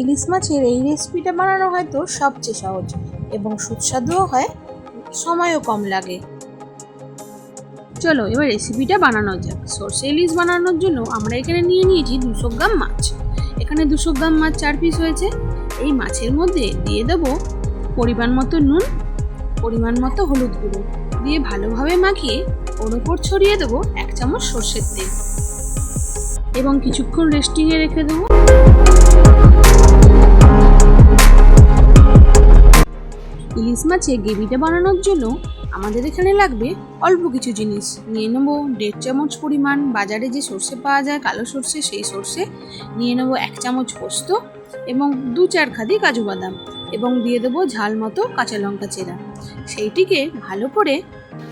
ইলিশ মাছের এই রেসিপিটা বানানো হয়তো সবচেয়ে সহজ এবং সুস্বাদুও হয়, সময়ও কম লাগে। চলো, এবার রেসিপিটা বানানো যাক। সর্ষে ইলিশ বানানোর জন্য আমরা এখানে নিয়ে নিয়েছি দুশো গ্রাম মাছ। এখানে দুশো গ্রাম মাছ চার পিস হয়েছে। এই মাছের মধ্যে দিয়ে দেবো পরিমাণ মতো নুন, পরিমাণ মতো হলুদ গুঁড়ো। দিয়ে ভালোভাবে মাখিয়ে ওর ওপর ছড়িয়ে দেবো এক চামচ সর্ষের তেল। এবং কিছুক্ষণ রেস্টিংয়ে রেখে দেবো ইলিশ মাছে গ্রেভিটা বানানোর জন্য আমাদের এখানে লাগবে অল্প কিছু জিনিস। নিয়ে নেব দেড় চামচ পরিমাণ বাজারে যে সর্ষে পাওয়া যায়, কালো সর্ষে, সেই সর্ষে। নিয়ে নেব এক চামচ পোস্ত এবং দু চার খাদি কাজু বাদাম এবং দিয়ে দেবো ঝাল মতো কাঁচা লঙ্কা চেরা। সেইটিকে ভালো করে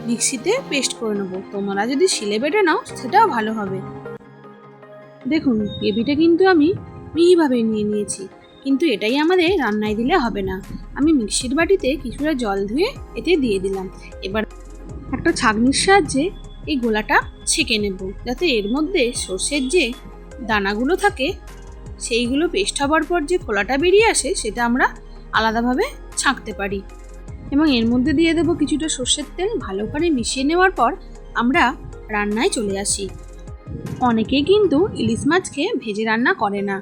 মিক্সিতে পেস্ট করে নেব। তোমরা যদি শিলে বেটে নাও, সেটাও ভালো হবে। দেখুন গ্রেভিটা কিন্তু আমি মিহিভাবে নিয়ে নিয়েছি। কিন্তু এটাই আমাদের রান্নায় দিলে হবে না। আমি মিক্সির বাটিতে কিছুটা জল ধুয়ে এতে দিয়ে দিলাম। এবার একটা ছাঁকনির সাহায্যে এই গোলাটা ছেঁকে নেব, যাতে এর মধ্যে সর্ষের যে দানাগুলো থাকে, সেইগুলো পেস্ট হবার পর যে খোলাটা বেরিয়ে আসে, সেটা আমরা আলাদাভাবে ছাঁকতে পারি। এবং এর মধ্যে দিয়ে দেবো কিছুটা সর্ষের তেল, ভালো করে মিশিয়ে নেওয়ার পর আমরা রান্নায় চলে আসি। অনেকেই কিন্তু ইলিশ মাছকে ভেজে রান্না করে না।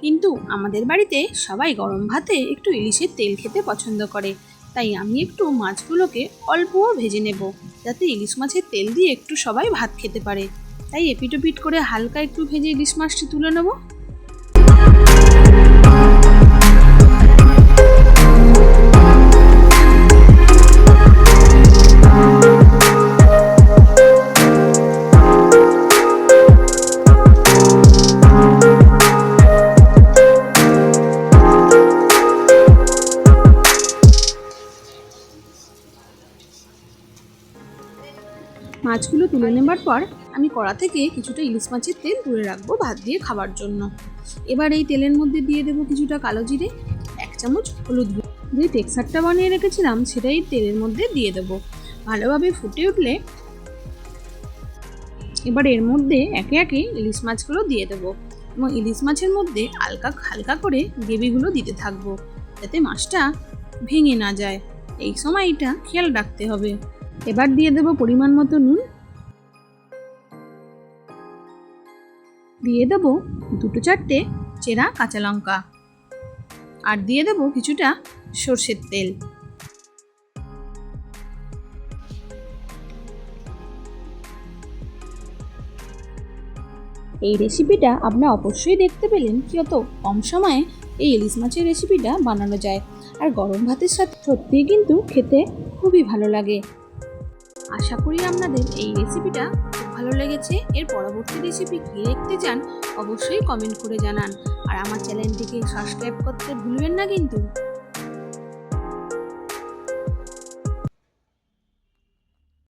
কিন্তু আমাদের বাড়িতে সবাই গরম ভাতে একটু ইলিশের তেল খেতে পছন্দ করে। তাই আমি একটু মাছগুলোকে অল্প ভেজে নেব, যাতে ইলিশ মাছের তেল দিয়ে একটু সবাই ভাত খেতে পারে। তাই এপিটোপিট করে হালকা একটু ভেজে ইলিশ মাছটি তুলে নেব। মাছগুলো তুলে নেবার পর আমি কড়া থেকে কিছুটা ইলিশ মাছের তেল তুলে রাখব ভাত দিয়ে খাবার জন্য। এবার এই তেলের মধ্যে দিয়ে দেবো কিছুটা কালো জিরে, এক চামচ হলুদ যে টেক্সারটা বানিয়ে রেখেছিলাম সেটাই তেলের মধ্যে দিয়ে দেবো। ভালোভাবে ফুটে উঠলে এবার এর মধ্যে একে একে ইলিশ মাছগুলো দিয়ে দেবো এবং ইলিশ মাছের মধ্যে হালকা হালকা করে গ্রেভিগুলো দিতে থাকব যাতে মাছটা ভেঙে না যায়। এই সময় এটা খেয়াল রাখতে হবে। এবার দিয়ে দেবো পরিমাণ মতো নুন। দিয়ে দেবো দুটো চারটে চেরা কাঁচা লঙ্কা। আর দিয়ে দেবো কিছুটা সর্ষের তেল। এই রেসিপিটা আপনারা অবশ্যই দেখতে পেলেন কি অত কম সময়ে এই ইলিশ মাছের রেসিপিটা বানানো যায়। আর গরম ভাতের সাথে সত্যিই কিন্তু খেতে খুবই ভালো লাগে। আশা করি আপনাদের এই রেসিপিটা খুব ভালো লেগেছে। এর পরবর্তী রেসিপি কি দেখতে চান, অবশ্যই কমেন্ট করে জানান। আর আমার চ্যানেলটিকে সাবস্ক্রাইব করতে ভুলবেন না কিন্তু।